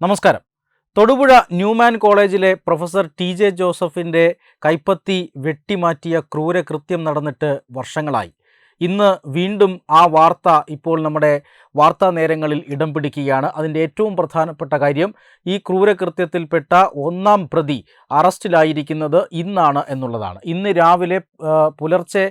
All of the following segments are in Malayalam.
നമസ്കാരം. തൊടുപുഴ ന്യൂമാൻ കോളേജിലെ പ്രൊഫസർ ടി ജെ ജോസഫിന്റെ കൈപ്പത്തി വെട്ടിമാറ്റിയ ക്രൂരകൃത്യം നടന്നിട്ട് വർഷങ്ങളായി. ഇന്ന് വീണ്ടും ആ വാർത്ത ഇപ്പോൾ നമ്മുടെ വാർത്താ നേരങ്ങളിൽ ഇടം പിടിക്കുകയാണ്. അതിന്റെ ഏറ്റവും പ്രധാനപ്പെട്ട കാര്യം ഈ ക്രൂരകൃത്യത്തിൽപ്പെട്ട ഒന്നാം പ്രതി അറസ്റ്റിലായിരിക്കുന്നത് ഇന്നാണ് എന്നുള്ളതാണ്. ഇന്ന് രാവിലെ പുലർച്ചെ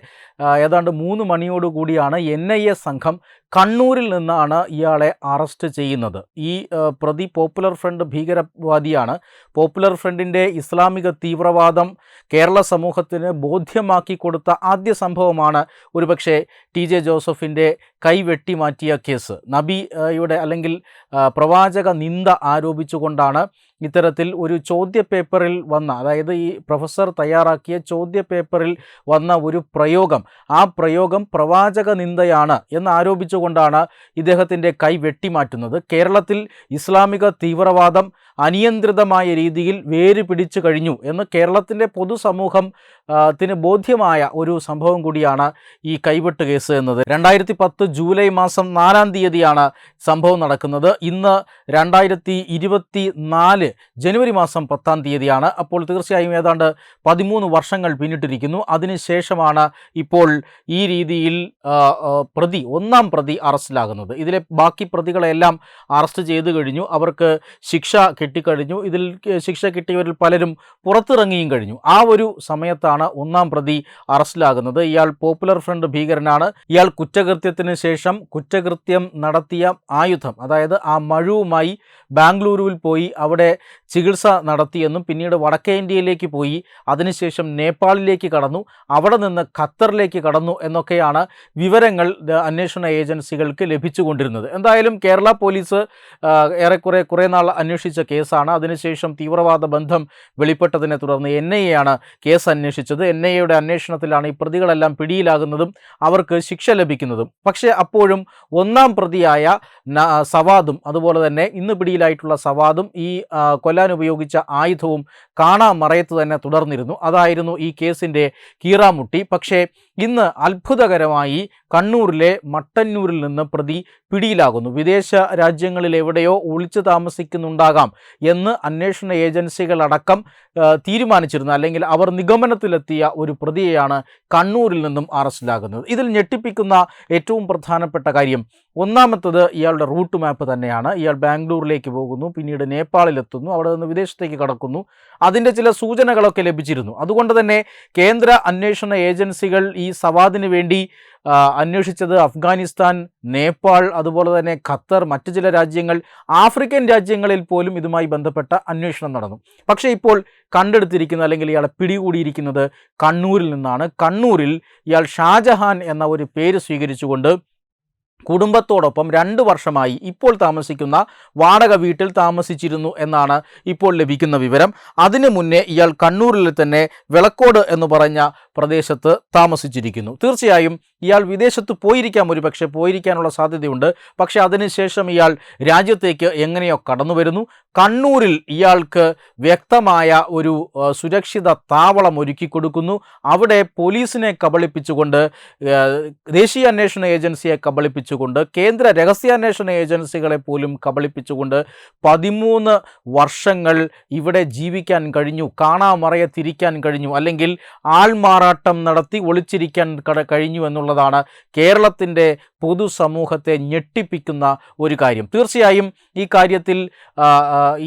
ഏതാണ്ട് മൂന്ന് മണിയോടുകൂടിയാണ് എൻ ഐ എ സംഘം കണ്ണൂരിൽ നിന്നാണ് ഇയാളെ അറസ്റ്റ് ചെയ്യുന്നത്. ഈ പ്രതി പോപ്പുലർ ഫ്രണ്ട് ഭീകരവാദിയാണ്. പോപ്പുലർ ഫ്രണ്ടിന്റെ ഇസ്ലാമിക തീവ്രവാദം കേരള സമൂഹത്തിന് ബോധ്യമാക്കി കൊടുത്ത ആദ്യ സംഭവമാണ് ഒരുപക്ഷെ ടി ജെ ജോസഫിന്റെ കൈ വെട്ടിമാറ്റിയ കേസ്. നബിയുടെ അല്ലെങ്കിൽ പ്രവാചക നിന്ദ ആരോപിച്ചുകൊണ്ടാണ് ഇത്തരത്തിൽ ഒരു ചോദ്യപേപ്പറിൽ വന്ന അതായത് ഈ പ്രൊഫസർ തയ്യാറാക്കിയ ചോദ്യപേപ്പറിൽ വന്ന ഒരു പ്രയോഗം. ആ പ്രയോഗം പ്രവാചക നിന്ദയാണ് എന്നാരോപിച്ചുകൊണ്ടാണ് ഇദ്ദേഹത്തിന്റെ കൈ വെട്ടിമാറ്റുന്നത്. കേരളത്തിൽ ഇസ്ലാമിക തീവ്രവാദം അനിയന്ത്രിതമായ രീതിയിൽ വേര് പിടിച്ചു കഴിഞ്ഞു എന്ന് കേരളത്തിന്റെ പൊതുസമൂഹം ത്തിന് ബോധ്യമായ ഒരു സംഭവം കൂടിയാണ് ഈ കൈവെട്ട് കേസ് എന്നത്. രണ്ടായിരത്തി പത്ത് ജൂലൈ മാസം നാലാം തീയതിയാണ് സംഭവം നടക്കുന്നത്. ഇന്ന് രണ്ടായിരത്തി ഇരുപത്തി നാല് ജനുവരി മാസം പത്താം തീയതിയാണ്. അപ്പോൾ തീർച്ചയായും ഏതാണ്ട് പതിമൂന്ന് വർഷങ്ങൾ പിന്നിട്ടിരിക്കുന്നു. അതിനുശേഷമാണ് ഇപ്പോൾ ഈ രീതിയിൽ പ്രതി ഒന്നാം പ്രതി അറസ്റ്റിലാകുന്നത്. ഇതിലെ ബാക്കി പ്രതികളെല്ലാം അറസ്റ്റ് ചെയ്തു കഴിഞ്ഞു. അവർക്ക് ശിക്ഷ കിട്ടിക്കഴിഞ്ഞു. ഇതിൽ ശിക്ഷ കിട്ടിയവരിൽ പലരും പുറത്തിറങ്ങിയും കഴിഞ്ഞു. ആ ഒരു സമയത്താണ് ഒന്നാം പ്രതി അറസ്റ്റിലാകുന്നത്. ഇയാൾ പോപ്പുലർ ഫ്രണ്ട് ഭീകരനാണ്. ഇയാൾ കുറ്റകൃത്യത്തിന് ശേഷം കുറ്റകൃത്യം നടത്തിയ ആയുധം അതായത് ആ മഴുവുമായി ബാംഗ്ലൂരുവിൽ പോയി അവിടെ ചികിത്സ നടത്തിയെന്നും പിന്നീട് വടക്കേ ഇന്ത്യയിലേക്ക് പോയി. അതിനുശേഷം നേപ്പാളിലേക്ക് കടന്നു. അവിടെ നിന്ന് ഖത്തറിലേക്ക് കടന്നു എന്നൊക്കെയാണ് വിവരങ്ങൾ അന്വേഷണ ഏജൻസികൾക്ക് ലഭിച്ചുകൊണ്ടിരുന്നത്. എന്തായാലും കേരള പോലീസ് ഏറെക്കുറെ കുറേ നാൾ അന്വേഷിച്ച കേസാണ്. അതിനുശേഷം തീവ്രവാദ ബന്ധം വെളിപ്പെട്ടതിനെ തുടർന്ന് എൻ ഐ എയാണ് കേസ് അന്വേഷിച്ചത്. എൻ ഐ എയുടെ അന്വേഷണത്തിലാണ് ഈ പ്രതികളെല്ലാം പിടിയിലാകുന്നതും അവർക്ക് ശിക്ഷ ലഭിക്കുന്നതും. പക്ഷേ അപ്പോഴും ഒന്നാം പ്രതിയായ സവാദും അതുപോലെ തന്നെ ഇന്ന് പിടിയിലായിട്ടുള്ള സവാദും ഈ കൊല്ലാൻ ഉപയോഗിച്ച ആയുധവും കാണാമറയത്ത് തന്നെ തുടർന്നിരുന്നു. അതായിരുന്നു ഈ കേസിന്റെ കീറാമുട്ടി. പക്ഷേ ഇന്ന് അത്ഭുതകരമായി കണ്ണൂരിലെ മട്ടന്നൂരിൽ നിന്ന് പ്രതി പിടിയിലാകുന്നു. വിദേശ രാജ്യങ്ങളിൽ എവിടെയോ ഒളിച്ചു താമസിക്കുന്നുണ്ടാകാം എന്ന് അന്വേഷണ ഏജൻസികളടക്കം തീരുമാനിച്ചിരുന്നു. അല്ലെങ്കിൽ അവർ നിഗമനത്തിലെത്തിയ ഒരു പ്രതിയെയാണ് കണ്ണൂരിൽ നിന്നും അറസ്റ്റിലാകുന്നത്. ഇതിൽ ഞെട്ടിപ്പിക്കുന്ന ഏറ്റവും പ്രധാനപ്പെട്ട കാര്യം ഒന്നാമത്തത് ഇയാളുടെ റൂട്ട് മാപ്പ് തന്നെയാണ്. ഇയാൾ ബാംഗ്ലൂരിലേക്ക് പോകുന്നു പിന്നീട് നേപ്പാളിലെത്തുന്നു അവിടെ നിന്ന് വിദേശത്തേക്ക് കടക്കുന്നു. അതിന്റെ ചില സൂചനകളൊക്കെ ലഭിച്ചിരുന്നു. അതുകൊണ്ട് തന്നെ കേന്ദ്ര അന്വേഷണ ഏജൻസികൾ ഈ സവാദിന് വേണ്ടി അന്വേഷിച്ചത് അഫ്ഗാനിസ്ഥാൻ നേപ്പാൾ അതുപോലെ തന്നെ ഖത്തർ മറ്റു ചില രാജ്യങ്ങൾ ആഫ്രിക്കൻ രാജ്യങ്ങളിൽ പോലും ഇതുമായി ബന്ധപ്പെട്ട അന്വേഷണം നടന്നു. പക്ഷേ ഇപ്പോൾ കണ്ടെടുത്തിരിക്കുന്ന അല്ലെങ്കിൽ ഇയാളെ പിടികൂടിയിരിക്കുന്നത് കണ്ണൂരിൽ നിന്നാണ്. കണ്ണൂരിൽ ഇയാൾ ഷാജഹാൻ എന്ന ഒരു പേര് സ്വീകരിച്ചുകൊണ്ട് കുടുംബത്തോടൊപ്പം രണ്ട് വർഷമായി ഇപ്പോൾ താമസിക്കുന്ന വാടക വീട്ടിൽ താമസിച്ചിരുന്നു എന്നാണ് ഇപ്പോൾ ലഭിക്കുന്ന വിവരം. അതിനു മുന്നേ ഇയാൾ കണ്ണൂരിൽ തന്നെ വിളക്കോട് എന്ന് പറഞ്ഞ പ്രദേശത്ത് താമസിച്ചിരിക്കുന്നു. തീർച്ചയായും ഇയാൾ വിദേശത്ത് പോയിരിക്കാം ഒരു പക്ഷേ പോയിരിക്കാനുള്ള സാധ്യതയുണ്ട്. പക്ഷേ അതിനുശേഷം ഇയാൾ രാജ്യത്തേക്ക് എങ്ങനെയോ കടന്നു വരുന്നു. കണ്ണൂരിൽ ഇയാൾക്ക് വ്യക്തമായ ഒരു സുരക്ഷിത താവളം ഒരുക്കി കൊടുക്കുന്നു. അവിടെ പോലീസിനെ കബളിപ്പിച്ചുകൊണ്ട് ദേശീയ അന്വേഷണ ഏജൻസിയെ കബളിപ്പിച്ചുകൊണ്ട് കേന്ദ്ര രഹസ്യാന്വേഷണ ഏജൻസികളെ പോലും കബളിപ്പിച്ചുകൊണ്ട് പതിമൂന്ന് വർഷങ്ങൾ ഇവിടെ ജീവിക്കാൻ കഴിഞ്ഞു കാണാമറയെ തിരിക്കാൻ കഴിഞ്ഞു അല്ലെങ്കിൽ ആൾമാറാട്ടം നടത്തി ഒളിച്ചിരിക്കാൻ കഴിഞ്ഞു എന്നുള്ളതാണ് കേരളത്തിന്റെ പൊതുസമൂഹത്തെ ഞെട്ടിപ്പിക്കുന്ന ഒരു കാര്യം. തീർച്ചയായും ഈ കാര്യത്തിൽ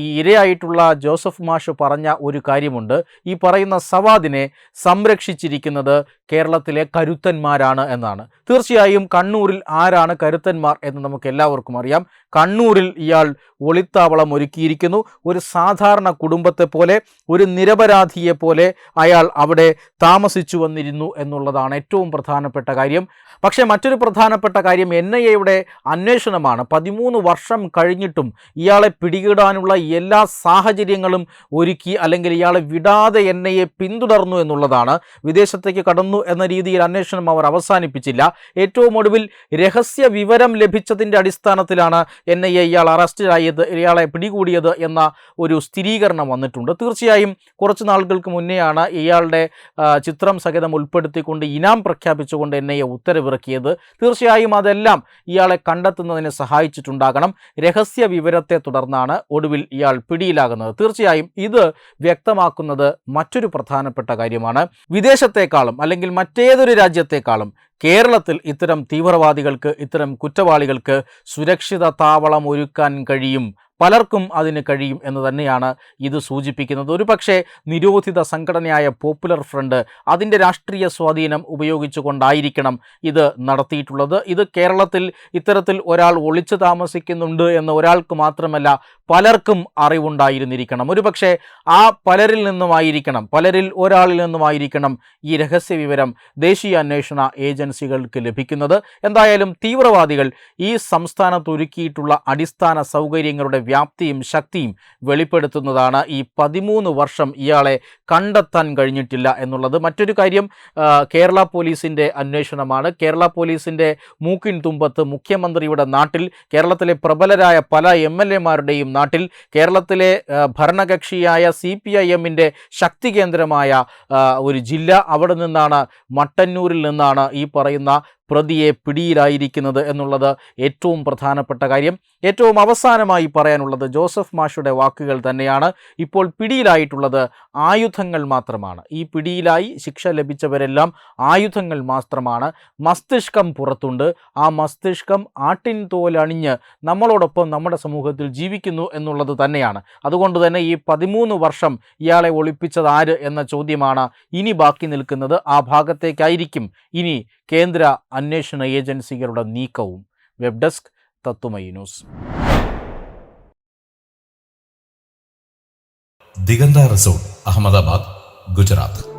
ഈ ഇരയായിട്ടുള്ള ജോസഫ് മാഷ് പറഞ്ഞ ഒരു കാര്യമുണ്ട്. ഈ പറയുന്ന സവാദിനെ സംരക്ഷിച്ചിരിക്കുന്നത് കേരളത്തിലെ കരുത്തന്മാരാണ് എന്നാണ്. തീർച്ചയായും കണ്ണൂരിൽ ആരാണ് കരുത്തന്മാർ എന്ന് നമുക്ക് എല്ലാവർക്കും അറിയാം. കണ്ണൂരിൽ ഇയാൾ ഒളിത്താവളം ഒരുക്കിയിരിക്കുന്നു. ഒരു സാധാരണ കുടുംബത്തെ പോലെ ഒരു നിരപരാധിയെ പോലെ അയാൾ അവിടെ താമസിച്ചു വന്നിരുന്നു എന്നുള്ളതാണ് ഏറ്റവും പ്രധാനപ്പെട്ട കാര്യം. പക്ഷേ മറ്റൊരു പ്രധാനപ്പെട്ട കാര്യം എൻ ഐ എയുടെ അന്വേഷണമാണ്. പതിമൂന്ന് വർഷം കഴിഞ്ഞിട്ടും ഇയാളെ പിടികിടാനുള്ള എല്ലാ സാഹചര്യങ്ങളും ഒരുക്കി അല്ലെങ്കിൽ ഇയാളെ വിടാതെ എൻ ഐ എ പിന്തുടർന്നു എന്നുള്ളതാണ്. വിദേശത്തേക്ക് കടന്നു എന്ന രീതിയിൽ അന്വേഷണം അവർ അവസാനിപ്പിച്ചില്ല. ഏറ്റവും ഒടുവിൽ രഹസ്യ വിവരം ലഭിച്ചതിന്റെ അടിസ്ഥാനത്തിലാണ് എൻ ഐ എ ഇയാൾ അറസ്റ്റിലായത് ഇയാളെ പിടികൂടിയത് എന്ന ഒരു സ്ഥിരീകരണം വന്നിട്ടുണ്ട്. തീർച്ചയായും കുറച്ച് നാളുകൾക്ക് മുന്നെയാണ് ഇയാളുടെ ചിത്രം സഹിതം ഉൾപ്പെടുത്തിക്കൊണ്ട് ഇനാം പ്രഖ്യാപിച്ചുകൊണ്ട് എൻ ഐ എ ഉത്തരവിറക്കിയത്. തീർച്ചയായും അതെല്ലാം ഇയാളെ കണ്ടെത്തുന്നതിന് സഹായിച്ചിട്ടുണ്ടാകണം. രഹസ്യ വിവരത്തെ തുടർന്നാണ് ഒടുവിൽ ഇയാൾ പിടിയിലാകുന്നത്. തീർച്ചയായും ഇത് വ്യക്തമാക്കുന്നത് മറ്റൊരു പ്രധാനപ്പെട്ട കാര്യമാണ്. വിദേശത്തെക്കാളും അല്ലെങ്കിൽ മറ്റേതൊരു രാജ്യത്തെക്കാളും കേരളത്തിൽ ഇത്തരം തീവ്രവാദികൾക്ക് ഇത്തരം കുറ്റവാളികൾക്ക് സുരക്ഷിത താവളം ഒരുക്കാൻ കഴിയും. പലർക്കും അതിന് കഴിയും എന്ന് തന്നെയാണ് ഇത് സൂചിപ്പിക്കുന്നത്. ഒരു പക്ഷേ നിരോധിത സംഘടനയായ പോപ്പുലർ ഫ്രണ്ട് അതിന്റെ രാഷ്ട്രീയ സ്വാധീനം ഉപയോഗിച്ചുകൊണ്ടായിരിക്കണം ഇത് നടത്തിയിട്ടുള്ളത്. ഇത് കേരളത്തിൽ ഇത്തരത്തിൽ ഒരാൾ ഒളിച്ചു താമസിക്കുന്നുണ്ട് എന്ന് ഒരാൾക്ക് മാത്രമല്ല പലർക്കും അറിവുണ്ടായിരുന്നിരിക്കണം. ഒരു പക്ഷേ ആ പലരിൽ നിന്നുമായിരിക്കണം പലരിൽ ഒരാളിൽ നിന്നുമായിരിക്കണം ഈ രഹസ്യ വിവരം ദേശീയ അന്വേഷണ ഏജൻസികൾക്ക് ലഭിക്കുന്നത്. എന്തായാലും തീവ്രവാദികൾ ഈ സംസ്ഥാനത്ത് ഒരുക്കിയിട്ടുള്ള അടിസ്ഥാന സൗകര്യങ്ങളുടെ വ്യാപ്തിയും ശക്തിയും വെളിപ്പെടുത്തുന്നതാണ് ഈ പതിമൂന്ന് വർഷം ഇയാളെ കണ്ടെത്താൻ കഴിഞ്ഞിട്ടില്ല എന്നുള്ളത്. മറ്റൊരു കാര്യം കേരള പോലീസിന്റെ അന്വേഷണമാണ്. കേരള പോലീസിന്റെ മൂക്കിൻ തുമ്പത്ത് മുഖ്യമന്ത്രിയുടെ നാട്ടിൽ കേരളത്തിലെ പ്രബലരായ പല എം എൽ എമാരുടെയും നാട്ടിൽ കേരളത്തിലെ ഭരണകക്ഷിയായ സി പി ഐ എമ്മിന്റെ ശക്തി കേന്ദ്രമായ ഒരു ജില്ല അവിടെ നിന്നാണ് മട്ടന്നൂരിൽ നിന്നാണ് ഈ പറയുന്ന പ്രതിയെ പിടിയിലായിരിക്കുന്നത് എന്നുള്ളത് ഏറ്റവും പ്രധാനപ്പെട്ട കാര്യം. ഏറ്റവും അവസാനമായി പറയാനുള്ളത് ജോസഫ് മാഷുടെ വാക്കുകൾ തന്നെയാണ്. ഇപ്പോൾ പിടിയിലായിട്ടുള്ളത് ആയുധങ്ങൾ മാത്രമാണ്. ഈ പിടിയിലായി ശിക്ഷ ലഭിച്ചവരെല്ലാം ആയുധങ്ങൾ മാത്രമാണ്. മസ്തിഷ്കം പുറത്തുണ്ട്. ആ മസ്തിഷ്കം ആട്ടിൻ തോലണിഞ്ഞ് നമ്മളോടൊപ്പം നമ്മുടെ സമൂഹത്തിൽ ജീവിക്കുന്നു എന്നുള്ളത് തന്നെയാണ്. അതുകൊണ്ട് തന്നെ ഈ പതിമൂന്ന് വർഷം ഇയാളെ ഒളിപ്പിച്ചത് ആര് എന്ന ചോദ്യമാണ് ഇനി ബാക്കി നിൽക്കുന്നത് ആ ഭാഗത്തേക്കായിരിക്കും. ഇനി കേന്ദ്ര അന്വേഷണ ഏജൻസികളുടെ നീക്കവും വെബ് ഡെസ്ക് തത്തുമൈ ന്യൂസ്. ദിഗന്ത റിസോർട്ട് അഹമ്മദാബാദ് ഗുജറാത്ത്.